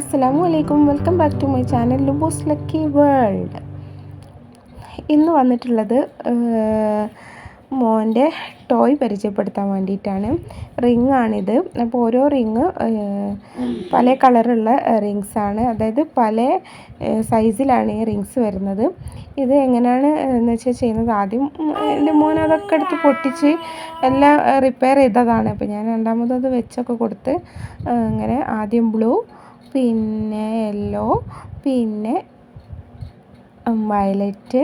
അസ്സലാമു അലൈക്കും welcome back to my channel Lubos lucky world ഇന്ന് വന്നിട്ടുള്ളത് മോന്റെ ടോയ് പരിചയപ്പെടുത്താൻ വേണ്ടിയിട്ടാണ്. റിങ് ആണിത്. അപ്പോൾ ഓരോ റിങ് പല കളറുള്ള റിങ്സ് ആണ്. അതായത് പല സൈസിലാണ് ഈ റിങ്സ് വരുന്നത്. ഇത് എങ്ങനെയാണ് എന്ന് വെച്ചാൽ ചെയ്യുന്നത്? ആദ്യം എന്റെ മോൻ അതൊക്കെ എടുത്ത് പൊട്ടിച്ച് എല്ലാം റിപ്പയർ ചെയ്തതാണ്. അപ്പോൾ ഞാൻ രണ്ടാമത് അത് വെച്ചൊക്കെ കൊടുത്ത് അങ്ങനെ ആദ്യം ബ്ലൂ പിന്നെ യെല്ലോ പിന്നെ വയലറ്റ്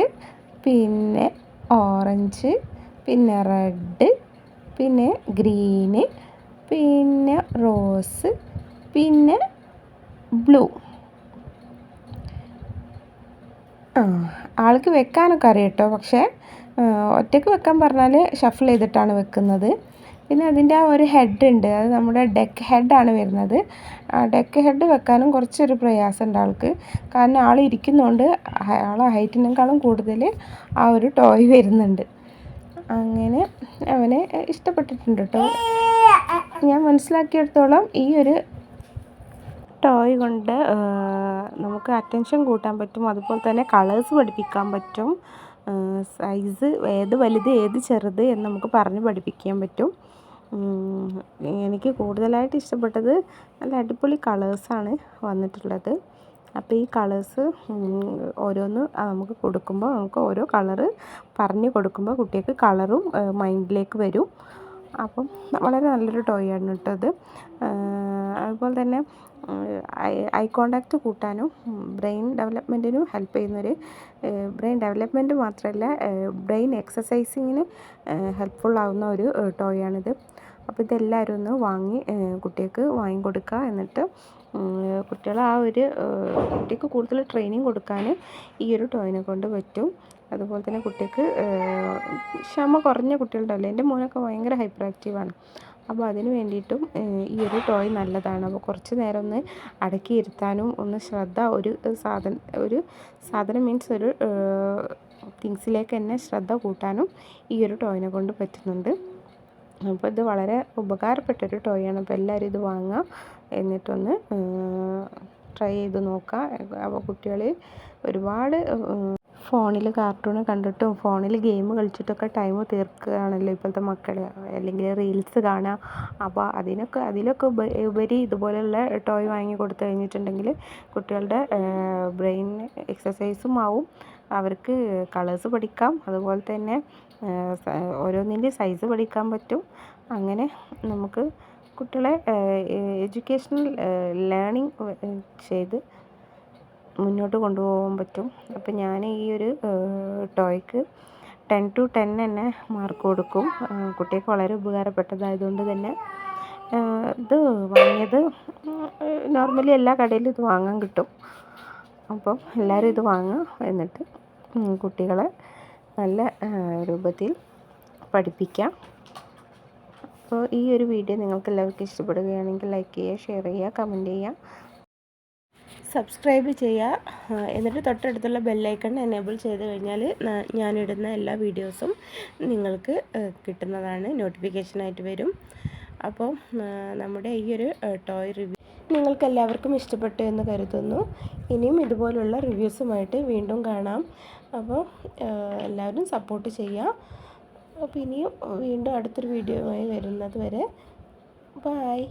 പിന്നെ ഓറഞ്ച് പിന്നെ റെഡ് പിന്നെ ഗ്രീന് പിന്നെ റോസ് പിന്നെ ബ്ലൂ ആ ആൾക്ക് വെക്കാനൊക്കെ അറിയാം കേട്ടോ പക്ഷേ ഒറ്റയ്ക്ക് വെക്കാൻ പറഞ്ഞാൽ ഷഫിൾ ചെയ്തിട്ടാണ് വെക്കുന്നത്. പിന്നെ അതിന്റെ ആ ഒരു ഹെഡ് ഉണ്ട്. അത് നമ്മുടെ ഡെക്ക് ഹെഡാണ് വരുന്നത്. ആ ഡെക്ക് ഹെഡ് വെക്കാനും കുറച്ചൊരു പ്രയാസം ഉണ്ട് ആൾക്ക്. കാരണം ആൾ ഇരിക്കുന്നതുകൊണ്ട് ആളെ ഹൈറ്റിനേക്കാളും കൂടുതൽ ആ ഒരു ടോയ് വരുന്നുണ്ട്. അങ്ങനെ അവനെ ഇഷ്ടപ്പെട്ടിട്ടുണ്ട് കേട്ടോ ഞാൻ മനസ്സിലാക്കിയെടുത്തോളം ഈ ഒരു ടോയ് കൊണ്ട് നമുക്ക് അറ്റൻഷൻ കൂട്ടാൻ പറ്റും. അതുപോലെ തന്നെ കളേഴ്സ് പഠിപ്പിക്കാൻ പറ്റും. സൈസ് ഏത് വലുത് ഏത് ചെറുത് എന്ന് നമുക്ക് പറഞ്ഞ് പഠിപ്പിക്കാൻ പറ്റും. എനിക്ക് കൂടുതലായിട്ട് ഇഷ്ടപ്പെട്ടത് നല്ല അടിപൊളി കളേഴ്സാണ് വന്നിട്ടുള്ളത്. അപ്പോൾ ഈ കളേഴ്സ് ഓരോന്ന് നമുക്ക് കൊടുക്കുമ്പോൾ നമുക്ക് ഓരോ കളറ് പറഞ്ഞ് കൊടുക്കുമ്പോൾ കുട്ടികൾക്ക് കളറും മൈൻഡിലേക്ക് വരും. അപ്പം വളരെ നല്ലൊരു ടോയ് ആണ് കേട്ടോ അത് അതുപോലെ തന്നെ ഐ കോണ്ടാക്റ്റ് കൂട്ടാനും ബ്രെയിൻ ഡെവലപ്മെന്റിനും ഹെൽപ്പ് ചെയ്യുന്നൊരു ബ്രെയിൻ ഡെവലപ്മെന്റ് മാത്രമല്ല ബ്രെയിൻ എക്സസൈസിങ്ങിന് ഹെൽപ്ഫുൾ ആവുന്ന ഒരു ടോയാണിത് അപ്പോൾ ഇതെല്ലാവരും ഒന്ന് വാങ്ങി കുട്ടികൾക്ക് വാങ്ങിക്കൊടുക്കുക എന്നിട്ട് കുട്ടികൾ ആ ഒരു കുട്ടിക്ക് കൂടുതൽ ട്രെയിനിങ് കൊടുക്കാൻ ഈ ഒരു ടോയിനെ കൊണ്ട് പറ്റും. അതുപോലെ തന്നെ കുട്ടിക്ക് ക്ഷമ കുറഞ്ഞ കുട്ടികളുണ്ടല്ലോ. എന്റെ മോനൊക്കെ ഭയങ്കര ഹൈപ്പർ ആക്റ്റീവാണ് അപ്പോൾ അതിന് വേണ്ടിയിട്ടും ഈ ഒരു ടോയ് നല്ലതാണ്. അപ്പോൾ കുറച്ച് നേരം ഒന്ന് അടക്കി ഇരുത്താനും ഒന്ന് ശ്രദ്ധ ഒരു സാധനം ഒരു സാധനം മീൻസ് ഒരു തിങ്സിലേക്ക് തന്നെ ശ്രദ്ധ കൂട്ടാനും ഈ ഒരു ടോയിനെ കൊണ്ട് പറ്റുന്നുണ്ട്. അപ്പോൾ ഇത് വളരെ ഉപകാരപ്പെട്ടൊരു ടോയാണ് അപ്പോൾ എല്ലാവരും ഇത് വാങ്ങാം. എന്നിട്ടൊന്ന് ട്രൈ ചെയ്ത് നോക്കുക അപ്പോൾ കുട്ടികൾ ഒരുപാട് ഫോണിൽ കാർട്ടൂൺ കണ്ടിട്ടും ഫോണിൽ ഗെയിം കളിച്ചിട്ടൊക്കെ ടൈം തീർക്കുകയാണല്ലോ ഇപ്പോഴത്തെ മക്കൾ അല്ലെങ്കിൽ റീൽസ് കാണുക. അപ്പോൾ അതിനൊക്കെ അതിലൊക്കെ ഉപ ഉപരി ഇതുപോലെയുള്ള ടോയ് വാങ്ങി കൊടുത്തു കഴിഞ്ഞിട്ടുണ്ടെങ്കിൽ കുട്ടികളുടെ ബ്രെയിൻ എക്സസൈസും ആവും. അവർക്ക് കളേഴ്സ് പഠിക്കാം. അതുപോലെ തന്നെ ഓരോന്നിന്റെ സൈസ് പഠിക്കാൻ പറ്റും. അങ്ങനെ നമുക്ക് കുട്ടികളെ എഡ്യൂക്കേഷണൽ ലേണിംഗ് ചെയ്ത് മുന്നോട്ട് കൊണ്ടുപോകാൻ പറ്റും. അപ്പം ഞാൻ ഈ ഒരു ടോയ്ക്ക് ടെൻ ടു ടെൻ തന്നെ മാർക്ക് കൊടുക്കും. കുട്ടിക്ക് വളരെ ഉപകാരപ്പെട്ടതായതുകൊണ്ട് തന്നെ ഇത് വാങ്ങിയത് നോർമലി എല്ലാ കടയിലും ഇത് വാങ്ങാൻ കിട്ടും. അപ്പം എല്ലാവരും ഇത് വാങ്ങുക എന്നിട്ട് കുട്ടികളെ നല്ല രൂപത്തിൽ പഠിപ്പിക്കാം. അപ്പോൾ ഈ ഒരു വീഡിയോ നിങ്ങൾക്ക് എല്ലാവർക്കും ഇഷ്ടപ്പെടുകയാണെങ്കിൽ ലൈക്ക് ചെയ്യുക ഷെയർ ചെയ്യുക കമന്റ് ചെയ്യുക. സബ്സ്ക്രൈബ് ചെയ്യുക. എന്നിട്ട് തൊട്ടടുത്തുള്ള ബെല്ലൈക്കൺ എനേബിൾ ചെയ്ത് കഴിഞ്ഞാൽ ഞാനിടുന്ന എല്ലാ വീഡിയോസും നിങ്ങൾക്ക് കിട്ടുന്നതാണ്. നോട്ടിഫിക്കേഷനായിട്ട് വരും. അപ്പോൾ നമ്മുടെ ഈ ഒരു ടോയ് റിവ്യൂ നിങ്ങൾക്ക് എല്ലാവർക്കും ഇഷ്ടപ്പെട്ടു എന്ന് കരുതുന്നു. ഇനിയും ഇതുപോലുള്ള റിവ്യൂസുമായിട്ട് വീണ്ടും കാണാം. അപ്പോൾ എല്ലാവരും സപ്പോർട്ട് ചെയ്യുക. അപ്പോൾ ഇനിയും വീണ്ടും അടുത്തൊരു വീഡിയോയുമായി വരുന്നത് വരെ. ബായ്